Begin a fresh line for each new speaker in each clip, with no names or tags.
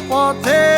for tea.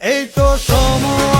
এই তো সময়